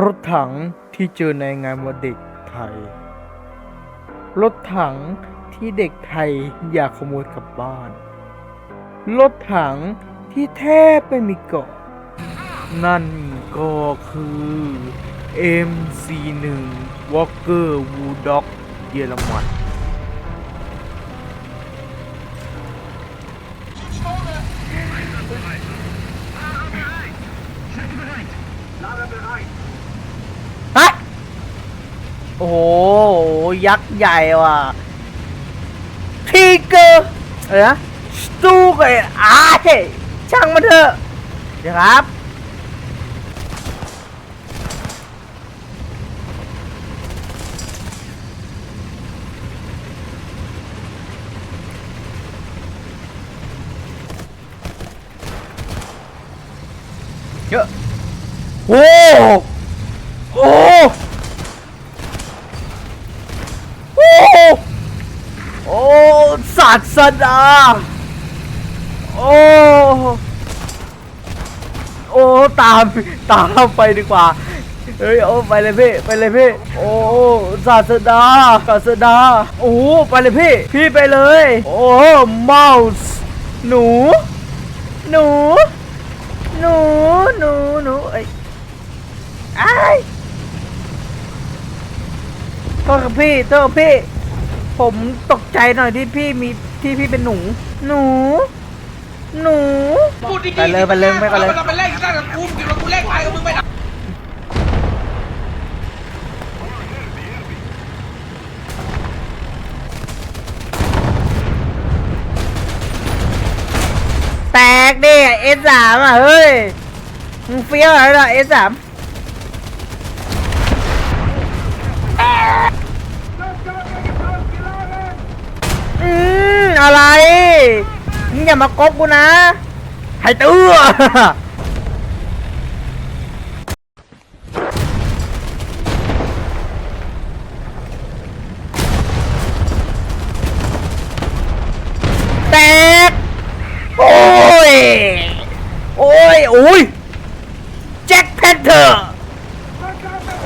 รถถังที่เจอในงานวันเด็กไทย รถถังที่เด็กไทยอยากขโมยกลับบ้าน รถถังที่แทบไม่มีเกาะ นั่นก็คือ MC1 Walker w o o d o g เยอรมันฮะโอ้โห ยักษ์ใหญ่ว่ะทีเกอร์อะไรนะสตูกไอ้อาเฮ้ช่างมันเถอะเดี๋ยวครับเยอะโอ้โอ้โอ้โอ้ศาสดา โอ้ โอ้ ตาม ตามไปดีกว่า เฮ้ย โอ้ ไปเลยพี่ ไปเลยพี่ โอ้ศาสดาศาสดา โอ้ ไปเลยพี่ พี่ไปเลย โอ้เมาส์ หนู หนู หนู หนู หนูเอ้ไอ้ายโทษครับพี่โทษครับพี่ ผมตกใจหน่อยที่พี่มีที่พี่เป็นหนู หนู หนู พูดดีๆไปเลยไปเลยไปก่อนเลยเราไปเล่นกันกับกูกินว่ากูเล่นไปกับมึงไปนะแตกดิเอสสามอะ เฮ้ย มึงเฟี้ยวอะไรล่ะเอสสาม อืมอะไรมึงอย่ามากบกูนะให้ตื้อแตก โอ้ย โอ้ยโอ้ยแจ็คแพนเทอร์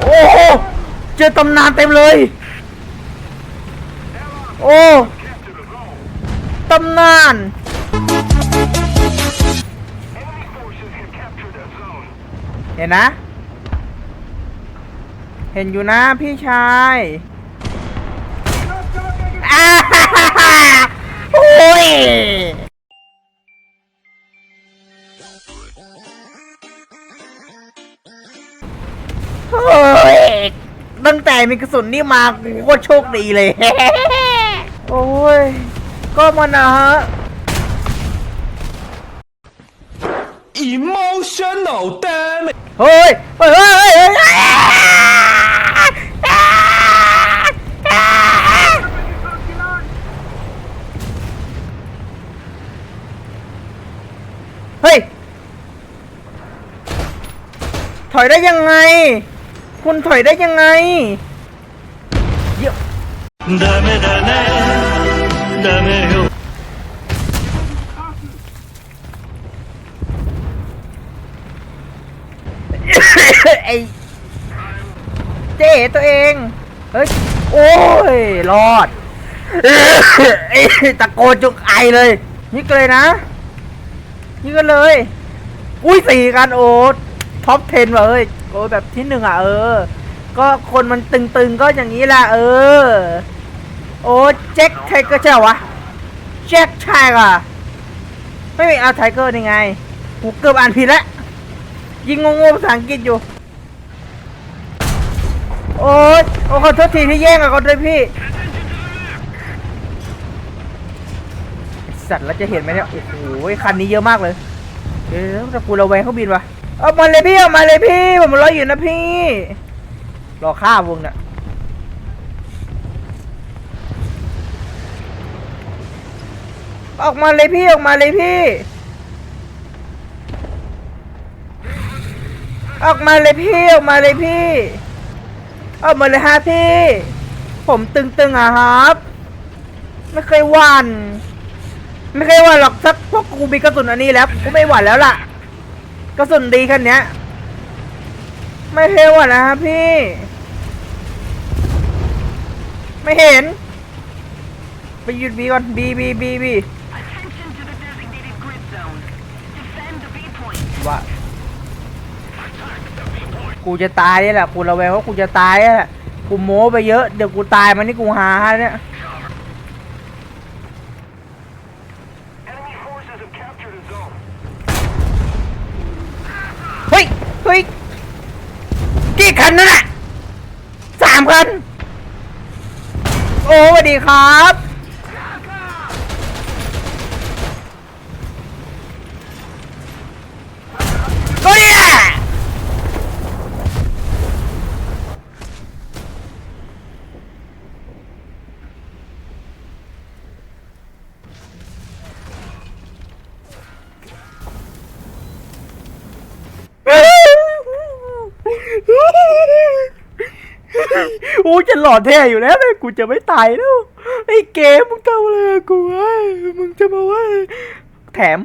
โอ้โห เจอตำนานเต็มเลย โอ้ำนาน เห็นนะ เห็นอยู่นะพี่ชายอ่าฮ่าฮ่าฮ่าโอ้ยโอ้ยตั้งแต่มีกระสุนนี่มากูก็โชคดีเลย โอ้ย ก็มันนะฮะ Emotional damage เฮ้ยเฮ้ยเฮ้ยเฮ้ยเฮ้ยเฮ้ย ถอยได้ยังไง คุณถอยได้ยังไงเยอะ ダメだねダメよ ไอ้เจ๊ตัวเอง เฮ้ย โอ้ย รอด ไอ้ตะโกนจุกไอเลย นี่ก็เลยนะ นี่ก็เลย อุ้ยสี่กันโอ้ท็อป 10ว่ะเอ้ยโอ้แบบที่หนึ่งอ่ะเออ ก็คนมันตึงๆก็อย่างนี้แหละเออ โอ้แจ็คไทเกอร์ใช่เหรอวะแจ็คใช่อะไม่มีอาไทเกอร์นี่ไงกูเกือบอ่านผิดแล้วยิงงงๆภาษาอังกฤษอยู่ โอ๊ยโอ้ขอโทษทีที่แย่งกับเขาด้วยพี่ไอ้สัตว์แล้วจะเห็นไหมเนี่ยโอ้โหคันนี้เยอะมากเลยเดี๋ยวจะกูระแวงเขาบินวะเอามาเลยพี่เอามาเลยพี่ผมรออยู่นะพี่ รอฆ่าวงเนี่ย ออกมาเลยพี่ออกมาเลยพี่ ออกมาเลยพี่ออกมาเลยพี่ ออกมาเลยฮะพี่ ผมตึงๆอะครับ ไม่เคยหวัน ไม่เคยหวันหรอกสักพวกกูมีกระสุนอันนี้แล้วกูไม่หวันแล้วล่ะ กระสุนดีคันเนี้ย ไม่เร็วอะนะครับพี่ ไม่เห็น ไปหยุดบีก่อนบีบีบีบี ว่ากูจะตายนี่แหละกูระแวงว่ากูจะตายนี่แหละกูโม้ไปเยอะเดี๋ยวกูตายมันนี่กูหาเนี่ยเฮ้ยเฮ้ยกี่คันนั่นน่ะสามคันโอ้สวัสดีครับ ก็เนี่ย โอ้จะหลอดแท้อยู่แล้วแม่กูจะไม่ตายแล้วไอ้เกมมึงทำอะไรกับกูวะมึงจะมาว่าแถม